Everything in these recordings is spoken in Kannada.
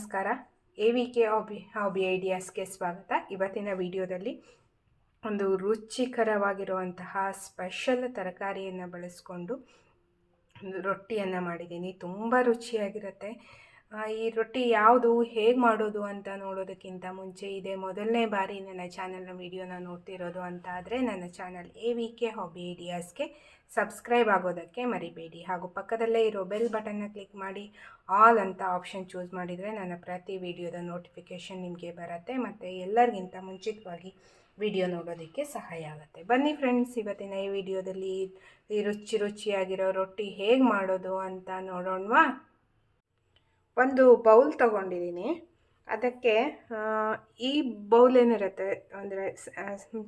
ನಮಸ್ಕಾರ. A V K hobby hobby ಐಡಿಯಾಸ್ಗೆ ಸ್ವಾಗತ. ಇವತ್ತಿನ ವಿಡಿಯೋದಲ್ಲಿ ಒಂದು ರುಚಿಕರವಾಗಿರುವಂತಹ ಸ್ಪೆಷಲ್ ತರಕಾರಿಯನ್ನು ಬಳಸ್ಕೊಂಡು ರೊಟ್ಟಿಯನ್ನು ಮಾಡಿದ್ದೀನಿ. ತುಂಬ ರುಚಿಯಾಗಿರುತ್ತೆ. ಈ ರೊಟ್ಟಿ ಯಾವುದು, ಹೇಗೆ ಮಾಡೋದು ಅಂತ ನೋಡೋದಕ್ಕಿಂತ ಮುಂಚೆ ಇದೆ ಮೊದಲನೇ ಬಾರಿ ನನ್ನ ಚಾನಲ್ನ ವಿಡಿಯೋನ ನೋಡ್ತಿರೋದು ಅಂತ ಆದರೆ ನನ್ನ channel A V K hobby ಐಡಿಯಾಸ್ಗೆ subscribe ಆಗೋದಕ್ಕೆ ಮರಿಬೇಡಿ. ಹಾಗೂ ಪಕ್ಕದಲ್ಲೇ ಇರೋ ಬೆಲ್ ಬಟನ್ನ ಕ್ಲಿಕ್ ಮಾಡಿ, ಆಲ್ ಅಂತ ಆಪ್ಷನ್ ಚೂಸ್ ಮಾಡಿದರೆ ನನ್ನ ಪ್ರತಿ ವಿಡಿಯೋದ ನೋಟಿಫಿಕೇಷನ್ ನಿಮಗೆ ಬರುತ್ತೆ ಮತ್ತು ಎಲ್ಲರಿಗಿಂತ ಮುಂಚಿತವಾಗಿ ವಿಡಿಯೋ ನೋಡೋದಕ್ಕೆ ಸಹಾಯ ಆಗುತ್ತೆ. ಬನ್ನಿ ಫ್ರೆಂಡ್ಸ್, ಇವತ್ತಿನ ಈ ವಿಡಿಯೋದಲ್ಲಿ ಈ ರುಚಿ ರುಚಿಯಾಗಿರೋ ರೊಟ್ಟಿ ಹೇಗೆ ಮಾಡೋದು ಅಂತ ನೋಡೋಣವಾ? ಒಂದು ಬೌಲ್ ತಗೊಂಡಿದ್ದೀನಿ. ಅದಕ್ಕೆ ಈ ಬೌಲ್ ಏನಿರುತ್ತೆ, ಅಂದರೆ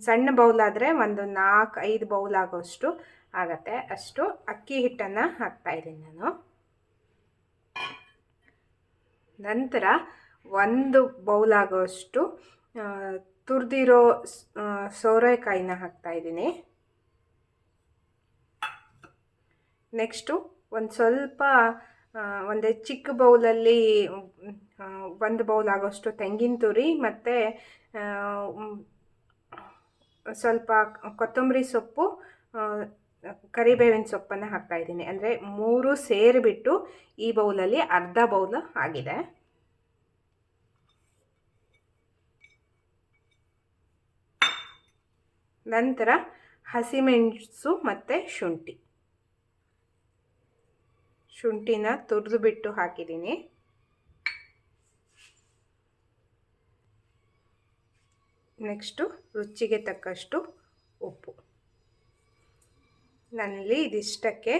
ಸಣ್ಣ ಬೌಲ್ ಆದರೆ ಒಂದು ನಾಲ್ಕು, ಐದು ಬೌಲ್ ಆಗೋಷ್ಟು ಆಗತ್ತೆ. ಅಷ್ಟು ಅಕ್ಕಿ ಹಿಟ್ಟನ್ನು ಹಾಕ್ತಾಯಿದ್ದೀನಿ ನಾನು. ನಂತರ ಒಂದು ಬೌಲ್ ಆಗೋಷ್ಟು ತುರಿದಿರೋ ಸೋರೆಕಾಯಿನ ಹಾಕ್ತಾಯಿದ್ದೀನಿ ನೆಕ್ಸ್ಟು ಒಂದು ಸ್ವಲ್ಪ ಒಂದು ಚಿಕ್ಕ ಬೌಲಲ್ಲಿ ಒಂದು ಬೌಲ್ ಆಗೋಷ್ಟು ತೆಂಗಿನ ತುರಿ ಮತ್ತು ಸ್ವಲ್ಪ ಕೊತ್ತಂಬರಿ ಸೊಪ್ಪು ಕರಿಬೇವಿನ ಸೊಪ್ಪನ್ನು ಹಾಕ್ತಾಯಿದ್ದೀನಿ ಅಂದರೆ ಮೂರು ಸೇರಿಬಿಟ್ಟು ಈ ಬೌಲಲ್ಲಿ ಅರ್ಧ ಬೌಲ್ ಆಗಿದೆ. ನಂತರ ಹಸಿಮೆಣಸು ಮತ್ತು ಶುಂಠಿ. ಶುಂಠಿನ ತುರಿದು ಬಿಟ್ಟು ಹಾಕಿದ್ದೀನಿ. ನೆಕ್ಸ್ಟು ರುಚಿಗೆ ತಕ್ಕಷ್ಟು ಉಪ್ಪು. ನನ್ನಲ್ಲಿ ಇದಿಷ್ಟಕ್ಕೆ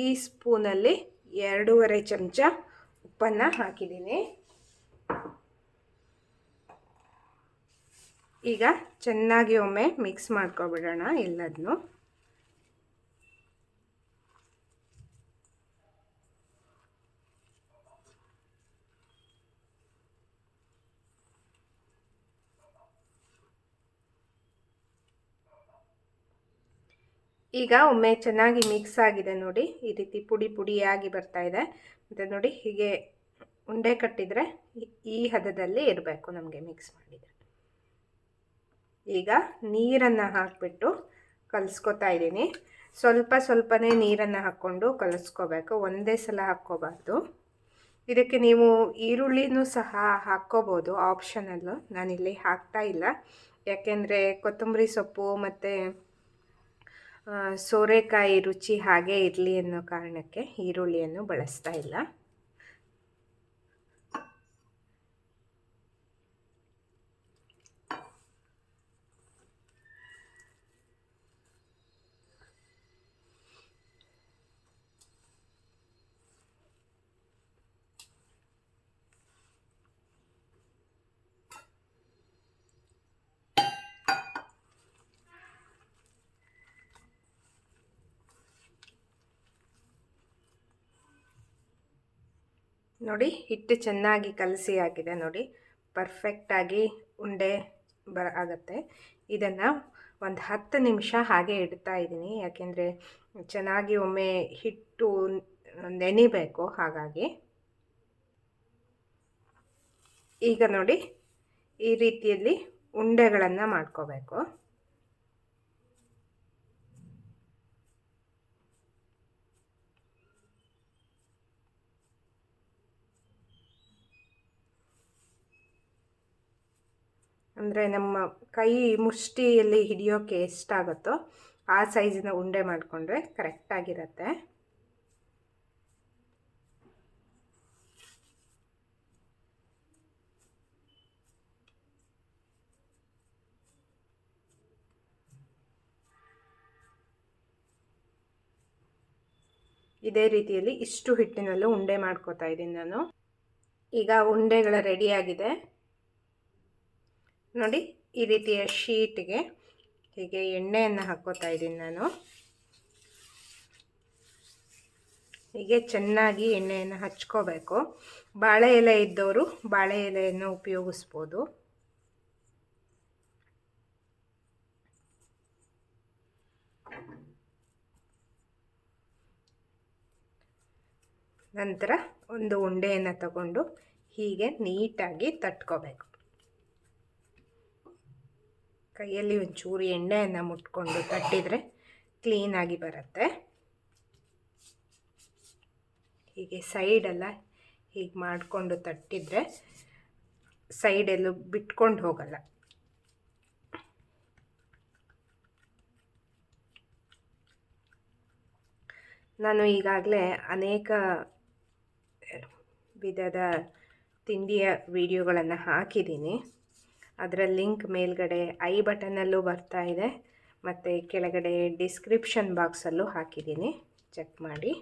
ಈ ಸ್ಪೂನಲ್ಲಿ ಎರಡೂವರೆ ಚಮಚ ಉಪ್ಪನ್ನು ಹಾಕಿದ್ದೀನಿ. ಈಗ ಚೆನ್ನಾಗಿ ಒಮ್ಮೆ ಮಿಕ್ಸ್ ಮಾಡ್ಕೊಬಿಡೋಣ ಎಲ್ಲದನ್ನು ಈಗ ಒಮ್ಮೆ ಚೆನ್ನಾಗಿ ಮಿಕ್ಸ್ ಆಗಿದೆ ನೋಡಿ, ಈ ರೀತಿ ಪುಡಿ ಪುಡಿಯಾಗಿ ಬರ್ತಾ ಇದೆ. ಮತ್ತು ನೋಡಿ ಹೀಗೆ ಉಂಡೆ ಕಟ್ಟಿದರೆ ಈ- ಹದದಲ್ಲಿ ಇರಬೇಕು ನಮಗೆ ಮಿಕ್ಸ್ ಮಾಡಿದರೆ. ಈಗ ನೀರನ್ನು ಹಾಕಿಬಿಟ್ಟು ಕಲಿಸ್ಕೊತಾ ಇದ್ದೀನಿ. ಸ್ವಲ್ಪ ಸ್ವಲ್ಪನೇ ನೀರನ್ನು ಹಾಕ್ಕೊಂಡು ಕಲಿಸ್ಕೋಬೇಕು. ಒಂದೇ ಸಲ ಹಾಕ್ಕೋಬಾರ್ದು. ಇದಕ್ಕೆ ನೀವು ಈರುಳ್ಳಿನೂ ಸಹ ಹಾಕ್ಕೋಬೋದು ಆಪ್ಷನಲ್ಲು ನಾನಿಲ್ಲಿ ಹಾಕ್ತಾ ಇಲ್ಲ. ಯಾಕೆಂದರೆ ಕೊತ್ತಂಬರಿ ಸೊಪ್ಪು ಮತ್ತು ಸೋರೆಕಾಯಿ ರುಚಿ ಹಾಗೇ ಇರಲಿ ಅನ್ನೋ ಕಾರಣಕ್ಕೆ ಈರುಳ್ಳಿಯನ್ನು ಬಳಸ್ತಾ ಇಲ್ಲ. ನೋಡಿ, ಹಿಟ್ಟು ಚೆನ್ನಾಗಿ ಕಲಸಿ ಆಗಿದೆ ನೋಡಿ. ಪರ್ಫೆಕ್ಟಾಗಿ ಉಂಡೆ ಬ, ಆಗುತ್ತೆ. ಇದನ್ನು ಒಂದು ಹತ್ತು ನಿಮಿಷ ಹಾಗೆ ಇಡ್ತಾ ಇದ್ದೀನಿ. ಯಾಕೆಂದರೆ ಚೆನ್ನಾಗಿ ಒಮ್ಮೆ ಹಿಟ್ಟು ನೆನಿಬೇಕು ಹಾಗಾಗಿ. ಈಗ ನೋಡಿ, ಈ ರೀತಿಯಲ್ಲಿ ಉಂಡೆಗಳನ್ನು ಮಾಡ್ಕೋಬೇಕು. ಅಂದರೆ ನಮ್ಮ ಕೈ ಮುಷ್ಟಿಯಲ್ಲಿ ಹಿಡಿಯೋಕ್ಕೆ ಎಷ್ಟಾಗುತ್ತೋ ಆ ಸೈಜಿನ ಉಂಡೆ ಮಾಡಿಕೊಂಡ್ರೆ ಕರೆಕ್ಟಾಗಿರುತ್ತೆ ಇದೇ ರೀತಿಯಲ್ಲಿ ಇಷ್ಟು ಹಿಟ್ಟಿನಲ್ಲೂ ಉಂಡೆ ಮಾಡ್ಕೋತಾ ಇದ್ದೀನಿ ನಾನು. ಈಗ ಉಂಡೆಗಳು ರೆಡಿಯಾಗಿದೆ ನೋಡಿ ಈ ರೀತಿಯ ಶೀಟ್ಗೆ ಹೀಗೆ ಎಣ್ಣೆಯನ್ನು ಹಾಕೋತಾ ಇದ್ದೀನಿ ನಾನು. ಹೀಗೆ ಚೆನ್ನಾಗಿ ಎಣ್ಣೆಯನ್ನು ಹಚ್ಕೋಬೇಕು. ಬಾಳೆ ಎಲೆ ಇದ್ದವರು ಬಾಳೆ ಎಲೆಯನ್ನು ಉಪಯೋಗಿಸ್ಬೋದು. ನಂತರ ಒಂದು ಉಂಡೆಯನ್ನು ತಗೊಂಡು ಹೀಗೆ ನೀಟಾಗಿ ತಟ್ಕೋಬೇಕು. ಕೈಯಲ್ಲಿ ಒಂಚೂರು ಎಣ್ಣೆಯನ್ನು ಮುಟ್ಕೊಂಡು ತಟ್ಟಿದರೆ ಕ್ಲೀನಾಗಿ ಬರುತ್ತೆ. ಹೀಗೆ ಸೈಡೆಲ್ಲ ಹೀಗೆ ಮಾಡಿಕೊಂಡು ತಟ್ಟಿದರೆ ಸೈಡೆಲ್ಲೂ ಬಿಟ್ಕೊಂಡು ಹೋಗಲ್ಲ. ನಾನು ಈಗಾಗಲೇ ಅನೇಕ ವಿಧದ ತಿಂಡಿಯ ವಿಡಿಯೋಗಳನ್ನು ಹಾಕಿದ್ದೀನಿ. ಅದರ ಲಿಂಕ್ ಮೇಲ್ಗಡೆ ಐ ಬಟನಲ್ಲೂ ಬರ್ತಾ ಇದೆ. ಮತ್ತು ಕೆಳಗಡೆ ಡಿಸ್ಕ್ರಿಪ್ಷನ್ ಬಾಕ್ಸಲ್ಲೂ ಹಾಕಿದ್ದೀನಿ. ಚೆಕ್ ಮಾಡಿ.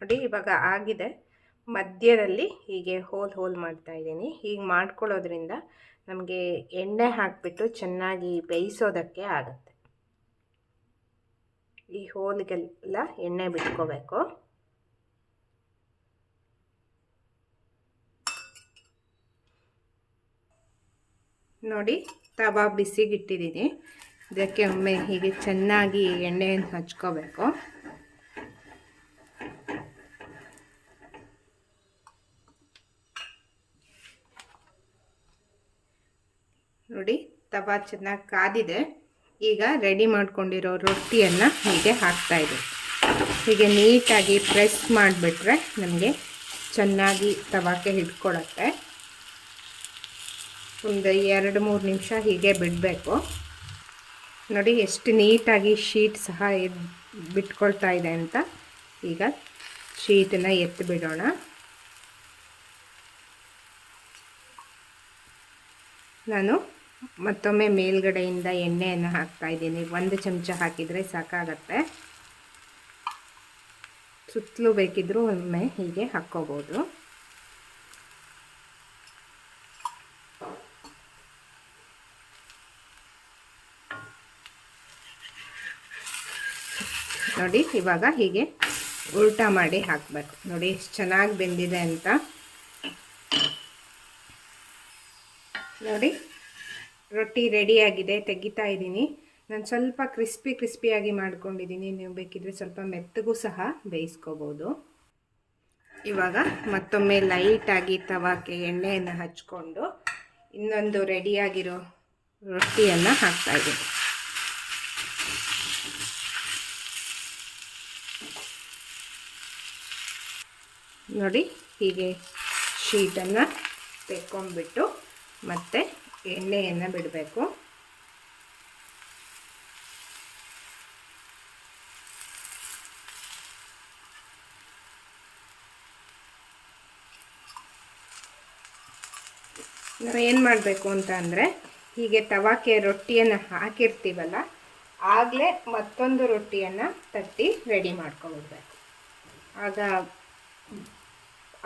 ನೋಡಿ, ಇವಾಗ ಆಗಿದೆ. ಮಧ್ಯದಲ್ಲಿ ಹೀಗೆ ಹೋಲ್ ಹೋಲ್ ಮಾಡ್ತಾ ಇದ್ದೀನಿ. ಹೀಗೆ ಮಾಡ್ಕೊಳ್ಳೋದ್ರಿಂದ ನಮಗೆ ಎಣ್ಣೆ ಹಾಕಿಬಿಟ್ಟು ಚೆನ್ನಾಗಿ ಬೇಯಿಸೋದಕ್ಕೆ ಆಗುತ್ತೆ. ಈ ಹೋಲ್ಗೆಲ್ಲ ಎಣ್ಣೆ ಬಿಟ್ಕೋಬೇಕು. ನೋಡಿ, ತವಾ ಬಿಸಿಗಿಟ್ಟಿದ್ದೀನಿ. ಇದಕ್ಕೆ ಒಮ್ಮೆ ಹೀಗೆ ಚೆನ್ನಾಗಿ ಎಣ್ಣೆಯನ್ನು ಹಚ್ಕೋಬೇಕು ನೋಡಿ ತವಾ ಚೆನ್ನಾಗಿ ಕಾದಿದೆ. ಈಗ ರೆಡಿ ಮಾಡ್ಕೊಂಡಿರೋ ರೊಟ್ಟಿಯನ್ನು ಹೀಗೆ ಹಾಕ್ತಾಯಿದೆ ಹೀಗೆ ನೀಟಾಗಿ ಪ್ರೆಸ್ ಮಾಡಿಬಿಟ್ರೆ ನಮಗೆ ಚೆನ್ನಾಗಿ ತವಾಕ್ಕೆ ಹಿಡ್ಕೊಳತ್ತೆ. ಒಂದು ಎರಡು ಮೂರು ನಿಮಿಷ ಹೀಗೆ ಬಿಡಬೇಕು. ನೋಡಿ ಎಷ್ಟು ನೀಟಾಗಿ ಶೀಟ್ ಸಹ ಎದ್ ಬಿಟ್ಕೊಳ್ತಾ ಇದೆ ಅಂತ. ಈಗ ಶೀಟನ್ನು ಎತ್ತಿ ಬಿಡೋಣ. ನಾನು ಮತ್ತೊಮ್ಮೆ ಮೇಲ್ಗಡೆಯಿಂದ ಎಣ್ಣೆಯನ್ನು ಹಾಕ್ತಾ ಇದ್ದೀನಿ. ಒಂದು ಚಮಚ ಹಾಕಿದರೆ ಸಾಕಾಗತ್ತೆ. ಸುತ್ತಲೂ ಬೇಕಿದ್ದರೂ ಒಮ್ಮೆ ಹೀಗೆ ಹಾಕ್ಕೋಬೋದು. ನೋಡಿ, ಇವಾಗ ಹೀಗೆ ಉಲ್ಟಾ ಮಾಡಿ ಹಾಕಬೇಕು. ನೋಡಿ, ಎಷ್ಟು ಚೆನ್ನಾಗಿ ಬೆಂದಿದೆ ಅಂತ. ನೋಡಿ ರೊಟ್ಟಿ ರೆಡಿಯಾಗಿದೆ, ತೆಗಿತಾ ಇದ್ದೀನಿ. ನಾನು ಸ್ವಲ್ಪ ಕ್ರಿಸ್ಪಿ ಕ್ರಿಸ್ಪಿಯಾಗಿ ಮಾಡ್ಕೊಂಡಿದ್ದೀನಿ. ನೀವು ಬೇಕಿದ್ರೆ ಸ್ವಲ್ಪ ಮೆತ್ತಗೂ ಸಹ ಬೇಯಿಸ್ಕೋಬೋದು. ಇವಾಗ ಮತ್ತೊಮ್ಮೆ ಲೈಟಾಗಿ ತವಾಕ್ಕೆ ಎಣ್ಣೆಯನ್ನು ಹಚ್ಕೊಂಡು ಇನ್ನೊಂದು ರೆಡಿಯಾಗಿರೋ ರೊಟ್ಟಿಯನ್ನು ಹಾಕ್ತಾಯಿದ್ದೀನಿ ನೋಡಿ ಹೀಗೆ ಶೀಟನ್ನು ತೆಕ್ಕೊಂಡ್ಬಿಟ್ಟು ಮತ್ತು ಎಣ್ಣೆಯನ್ನು ಬಿಡಬೇಕು. ನಾವು ಏನು ಮಾಡಬೇಕು ಅಂತ ಅಂದರೆ, ಹೀಗೆ ತವಾಕೆ ರೊಟ್ಟಿಯನ್ನು ಹಾಕಿರ್ತೀವಲ್ಲ, ಆಗಲೇ ಮತ್ತೊಂದು ರೊಟ್ಟಿಯನ್ನು ತಟ್ಟಿ ರೆಡಿ ಮಾಡ್ಕೊಬಿಡ್ಬೇಕು. ಆಗ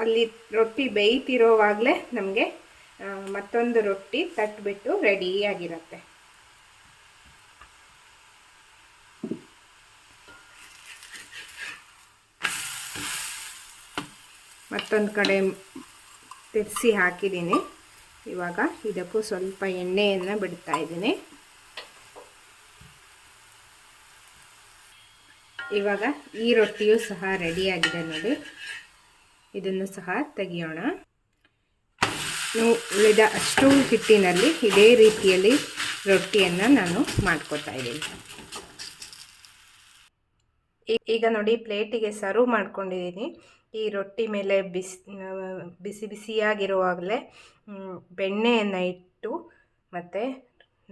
ಅಲ್ಲಿ ರೊಟ್ಟಿ ಬೇಯ್ತಿರೋವಾಗಲೇ ನಮಗೆ ಮತ್ತೊಂದು ರೊಟ್ಟಿ ತಟ್ಬಿಟ್ಟು ರೆಡಿಯಾಗಿರುತ್ತೆ ಮತ್ತೊಂದು ಕಡೆ ತಿರ್ಸಿ ಹಾಕಿದ್ದೀನಿ ಇವಾಗ ಇದಕ್ಕೂ ಸ್ವಲ್ಪ ಎಣ್ಣೆಯನ್ನು ಬಿಡ್ತಾ ಇದ್ದೀನಿ. ಇವಾಗ ಈ ರೊಟ್ಟಿಯೂ ಸಹ ರೆಡಿಯಾಗಿದೆ ನೋಡಿ. ಇದನ್ನು ಸಹ ತೆಗಿಯೋಣ. ಉಳಿದ ಅಷ್ಟು ಹಿಟ್ಟಿನಲ್ಲಿ ಇದೇ ರೀತಿಯಲ್ಲಿ ರೊಟ್ಟಿಯನ್ನು ನಾನು ಮಾಡ್ಕೊತಾ ಇದ್ದೀನಿ. ಈಗ ನೋಡಿ ಪ್ಲೇಟಿಗೆ ಸರ್ವ್ ಮಾಡ್ಕೊಂಡಿದ್ದೀನಿ. ಈ ರೊಟ್ಟಿ ಮೇಲೆ ಬಿಸಿ ಬಿಸಿ ಬಿಸಿಯಾಗಿರುವಾಗಲೇ ಬೆಣ್ಣೆಯನ್ನು ಇಟ್ಟು ಮತ್ತು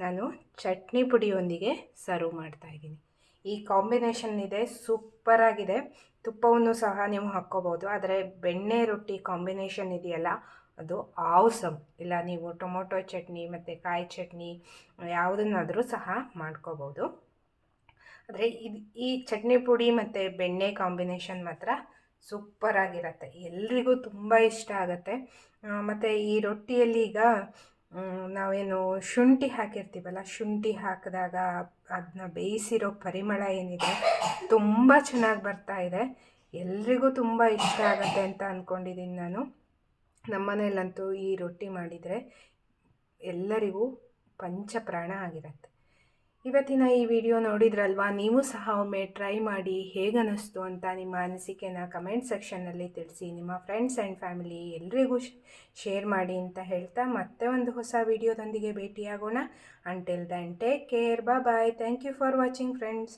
ನಾನು ಚಟ್ನಿ ಪುಡಿಯೊಂದಿಗೆ ಸರ್ವ್ ಮಾಡ್ತಾ ಇದ್ದೀನಿ. ಈ ಕಾಂಬಿನೇಷನ್ ಇದೆ ಸೂಪರಾಗಿದೆ ತುಪ್ಪವನ್ನು ಸಹ ನೀವು ಹಾಕ್ಕೋಬೋದು, ಆದರೆ ಬೆಣ್ಣೆ ರೊಟ್ಟಿ ಕಾಂಬಿನೇಷನ್ ಇದೆಯಲ್ಲ ಅದು ಆವ್ಸಮ್ ಇಲ್ಲ, ನೀವು ಟೊಮೊಟೊ ಚಟ್ನಿ ಮತ್ತು ಕಾಯಿ ಚಟ್ನಿ, ಯಾವುದನ್ನಾದರೂ ಸಹ ಮಾಡ್ಕೋಬೋದು. ಆದರೆ ಇದು ಈ ಚಟ್ನಿ ಪುಡಿ ಮತ್ತು ಬೆಣ್ಣೆ ಕಾಂಬಿನೇಷನ್ ಮಾತ್ರ ಸೂಪರಾಗಿರುತ್ತೆ ಎಲ್ರಿಗೂ ತುಂಬ ಇಷ್ಟ ಆಗುತ್ತೆ. ಮತ್ತು ಈ ರೊಟ್ಟಿಯಲ್ಲಿ ಈಗ ನಾವೇನು ಶುಂಠಿ ಹಾಕಿರ್ತೀವಲ್ಲ, ಶುಂಠಿ ಹಾಕಿದಾಗ ಅದನ್ನ ಬೇಯಿಸಿರೋ ಪರಿಮಳ ಏನಿದೆ, ತುಂಬ ಚೆನ್ನಾಗಿ ಬರ್ತಾ ಇದೆ. ಎಲ್ರಿಗೂ ತುಂಬ ಇಷ್ಟ ಆಗುತ್ತೆ ಅಂತ ಅಂದ್ಕೊಂಡಿದ್ದೀನಿ ನಾನು. ನಮ್ಮನೇಲಂತೂ ಈ ರೊಟ್ಟಿ ಮಾಡಿದರೆ ಎಲ್ಲರಿಗೂ ಪಂಚಪ್ರಾಣ ಆಗಿರುತ್ತೆ. ಇವತ್ತಿನ ಈ ವಿಡಿಯೋ ನೋಡಿದ್ರಲ್ವಾ? ನೀವು ಸಹ ಒಮ್ಮೆ ಟ್ರೈ ಮಾಡಿ ಹೇಗನ್ನಿಸ್ತು ಅಂತ ನಿಮ್ಮ ಅನಿಸಿಕೆನ ಕಮೆಂಟ್ ಸೆಕ್ಷನ್ನಲ್ಲಿ ತಿಳಿಸಿ. ನಿಮ್ಮ ಫ್ರೆಂಡ್ಸ್ ಆ್ಯಂಡ್ ಫ್ಯಾಮಿಲಿ ಎಲ್ರಿಗೂ ಶೇರ್ ಮಾಡಿ ಅಂತ ಹೇಳ್ತಾ ಮತ್ತೆ ಒಂದು ಹೊಸ ವಿಡಿಯೋದೊಂದಿಗೆ ಭೇಟಿಯಾಗೋಣ. Until then take care bye bye thank you for watching friends